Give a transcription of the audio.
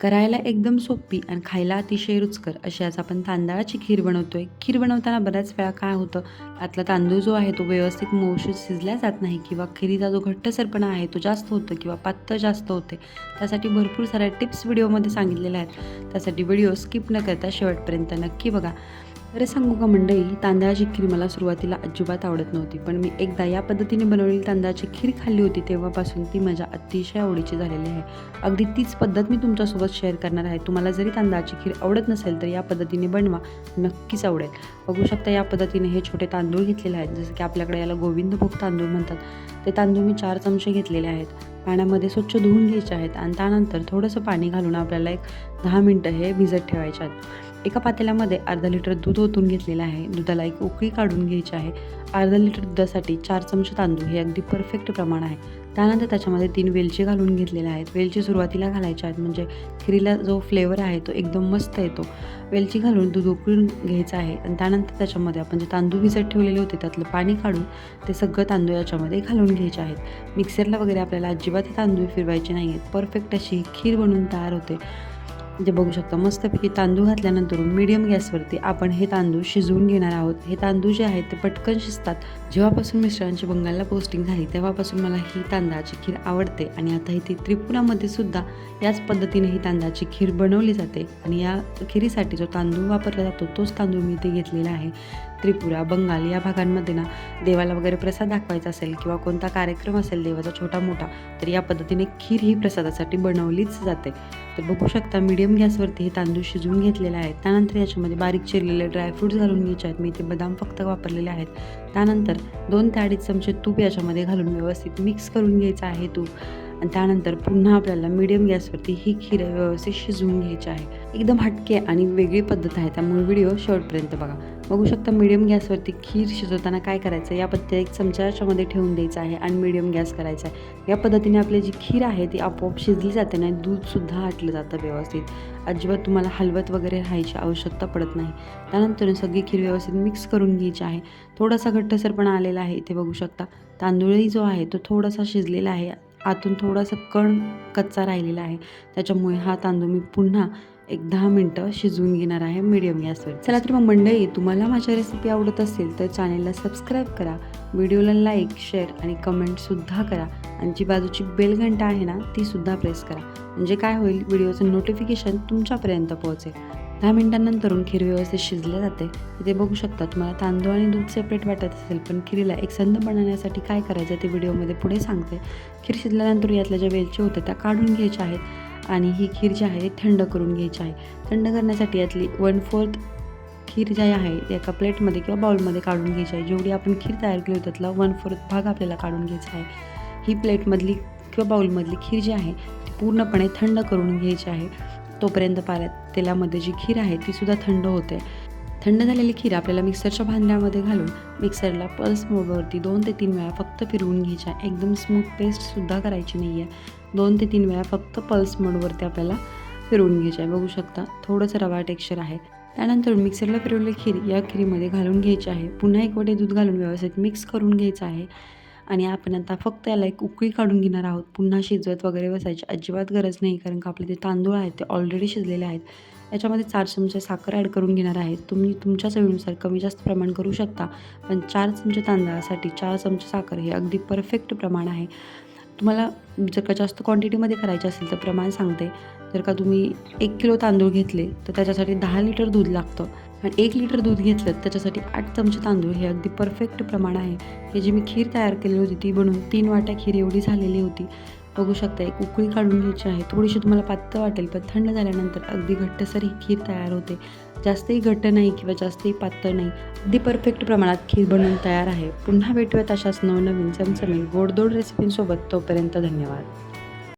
करायला एकदम सोपी आणि खायला अतिशय रुचकर अशी आज आपण तांदळाची खीर बनवतोय. खीर बनवताना बऱ्याच वेळा काय होतं आतला तांदूळ जो आहे तो व्यवस्थित मोशीत शिजला जात नाही किंवा खिरीचा जो घट्टसरपणा आहे तो जास्त होतो किंवा पातळ जास्त होते. त्यासाठी भरपूर साऱ्या टिप्स व्हिडिओमध्ये सांगितलेल्या आहेत. त्यासाठी व्हिडिओ स्किप न करता शेवटपर्यंत नक्की बघा. खरं सांगू का मंडळी तांदळाची खीर मला सुरुवातीला अजिबात आवडत नव्हती पण मी एकदा या पद्धतीने बनवलेली तांदळाची खीर खाल्ली होती तेव्हापासून ती माझ्या अतिशय आवडीची झालेली आहे. अगदी तीच पद्धत मी तुमच्यासोबत शेअर करणार आहे. तुम्हाला जरी तांदळाची खीर आवडत नसेल तर या पद्धतीने बनवा. नक्कीच आवडेल. बघू शकता या पद्धतीने हे छोटे तांदूळ घेतलेले आहेत जसं की आपल्याकडे याला गोविंदभोग तांदूळ म्हणतात. ते तांदूळ मी चार चमचे घेतलेले आहेत. पाण्यामध्ये स्वच्छ धुवून घ्यायचे आहेत आणि त्यानंतर थोडंसं पाणी घालून आपल्याला एक दहा मिनटं हे भिजत ठेवायचे आहेत. एका पातेल्यामध्ये अर्धा लिटर दूध ओतून घेतलेलं आहे. दुधाला एक उकळी काढून घ्यायची आहे. अर्धा लिटर दुधासाठी चार चमचे तांदूळ हे अगदी परफेक्ट प्रमाण आहे. त्यानंतर त्याच्यामध्ये तीन वेलची घालून घेतलेल्या आहेत. वेलची सुरुवातीला घालायच्या आहेत म्हणजे खिरीला जो फ्लेवर आहे तो एकदम मस्त येतो. वेलची घालून दूध उकळून घ्यायचं आहे आणि त्यानंतर त्याच्यामध्ये आपण जे तांदूळ भिजत ठेवलेले होते त्यातलं पाणी काढून ते सगळं तांदूळ याच्यामध्ये घालून घ्यायचे आहेत. मिक्सरला वगैरे आपल्याला अजिबात तांदूळ फिरवायचे नाही आहेत परफेक्ट अशी खीर बनवून तयार होते. जे बघू शकता मस्तपैकी तांदूळ घातल्यानंतर मीडियम गॅसवरती आपण हे तांदूळ शिजवून घेणार आहोत. हे तांदूळ जे आहेत ते पटकन शिजतात. जेव्हापासून मिस्टरांची बंगालला पोस्टिंग झाली तेव्हापासून मला ही तांदळाची खीर आवडते आणि आता ही ती त्रिपुरामध्ये सुद्धा याच पद्धतीने ही तांदळाची खीर बनवली जाते आणि या खिरीसाठी जो तांदूळ वापरला जातो तोच तांदूळ मी इथे घेतलेला आहे. त्रिपुरा बंगाल या भागांमध्ये ना देवाला वगैरे प्रसाद दाखवायचा असेल किंवा कोणता कार्यक्रम असेल देवाचा छोटा मोठा तर या पद्धतीने खीर ही प्रसादासाठी बनवलीच जाते. तर बघू शकता मीडियम गॅसवरती हे तांदूळ शिजवून घेतलेले आहेत. त्यानंतर याच्यामध्ये बारीक चिरलेले ड्रायफ्रूट्स घालून घ्यायचे आहेत. मी ते बदाम फक्त वापरलेले आहेत. त्यानंतर दोन ते अडीच चमचे तूप याच्यामध्ये घालून व्यवस्थित मिक्स करून घ्यायचं आहे तूप. आणि त्यानंतर पुन्हा आपल्याला मीडियम गॅसवरती ही खीर व्यवस्थित शिजवून घ्यायची आहे. एकदम हटके आणि वेगळी पद्धत आहे. त्यामुळे व्हिडिओ शेवटपर्यंत बघा. बघू शकता मिडियम गॅसवरती खीर शिजवताना काय करायचं? या पद्धतीने एक चमचा याच्यामध्ये ठेवून द्यायचा आहे आणि मिडियम गॅस करायचा आहे. या पद्धतीने आपली जी खीर आहे ती आपोआप शिजली जाते आणि दूधसुद्धा हटलं जातं व्यवस्थित. अजिबात तुम्हाला हलवत वगैरे राहायची आवश्यकता पडत नाही. त्यानंतर सगळी खीर व्यवस्थित मिक्स करून घ्यायची आहे. थोडासा घट्टसरपणा आलेला आहे इथे बघू शकता. तांदूळही जो आहे तो थोडासा शिजलेला आहे. आतून थोडासा कण कच्चा राहिलेला आहे. त्याच्यामुळे हा तांदूळ मी पुन्हा एक दहा मिनटं शिजवून घेणार आहे मीडियम गॅसवर चला तर मग मंडळी तुम्हाला माझ्या रेसिपी आवडत असेल तर चॅनेलला सबस्क्राईब करा. व्हिडिओला लाईक शेअर आणि कमेंटसुद्धा करा. आणि जी बाजूची बेल घंटा आहे ना ती सुद्धा प्रेस करा. म्हणजे काय होईल व्हिडिओचं नोटिफिकेशन तुमच्यापर्यंत पोहोचेल. दहा मिनिटांनंतरून खीर व्यवस्थित शिजले जाते. इथे बघू शकता तुम्हाला तांदूळ आणि दूध सेपरेट वाटत असेल पण खिरीला एक संद बनवण्यासाठी काय करायचं ते व्हिडिओमध्ये पुढे सांगते. खीर शिजल्यानंतर यातल्या ज्या वेलची होत्या त्या काढून घ्यायच्या आहेत आणि ही खीर जी आहे ती थंड करून घ्यायची आहे. थंड करण्यासाठी यातली वन फोर्थ खीर जी आहे ती एका प्लेटमध्ये किंवा बाउलमध्ये काढून घ्यायची आहे. जेवढी आपण खीर तयार केली होती त्यातला वन फोर्थ भाग आपल्याला काढून घ्यायचा आहे. ही प्लेटमधली किंवा बाउलमधली खीर जी आहे ती पूर्णपणे थंड करून घ्यायची आहे. तोपर्यंत पाऱ्यात तेलामध्ये जी खीर आहे ती सुद्धा थंड होते. थंड झालेली खीर आपल्याला मिक्सरच्या भांड्यामध्ये घालून मिक्सरला पल्स मोडवरती दोन ते तीन वेळा फक्त फिरवून घ्यायच्या. एकदम स्मूथ पेस्टसुद्धा करायची नाही आहे दोन ते तीन वेळा फक्त पल्स मोडवरती आपल्याला फिरवून घ्यायची आहे. बघू शकता थोडंसं रवा टेक्स्चर आहे. त्यानंतर मिक्सरला फिरवलेली खीर या खीरीमध्ये घालून घ्यायची आहे. पुन्हा एक वडे दूध घालून व्यवस्थित मिक्स करून घ्यायचं आहे. आणि आपण आता फक्त याला एक उकळी काढून घेणार आहोत. पुन्हा शिजवत वगैरे बसायची अजिबात गरज नाही कारण का आपले ते तांदूळ आहेत ते ऑलरेडी शिजलेले आहेत. याच्यामध्ये चार चमचे साखर ॲड करून घेणार आहेत तुम्ही तुमच्या चवीनुसार कमी जास्त प्रमाण करू शकता पण चार चमचे तांदळासाठी चार चमचे साखर हे अगदी परफेक्ट प्रमाण आहे. तुम्हाला जर का जास्त क्वांटिटीमध्ये करायचे असेल तर प्रमाण सांगते. जर का तुम्ही एक किलो तांदूळ घेतले तर त्याच्यासाठी दहा लिटर दूध लागतं. आणि एक लिटर दूध घेतलं त्याच्यासाठी आठ चमचे तांदूळ हे अगदी परफेक्ट प्रमाण आहे. हे जी मी खीर तयार केली होती ती बनवून तीन वाट्या खीर एवढी झालेली होती. बघू शकता एक उकळी काढून घ्यायची आहे. थोडीशी तुम्हाला पातळ वाटेल पण थंड झाल्यानंतर अगदी घट्टसर ही खीर तयार होते. जास्तही घट्ट नाही किंवा जास्तही पातळ नाही. अगदी परफेक्ट प्रमाणात खीर बनवून तयार आहे. पुन्हा भेटूयात अशाच नवनवीन चमचमीत गोडदोड रेसिपींसोबत तोपर्यंत धन्यवाद.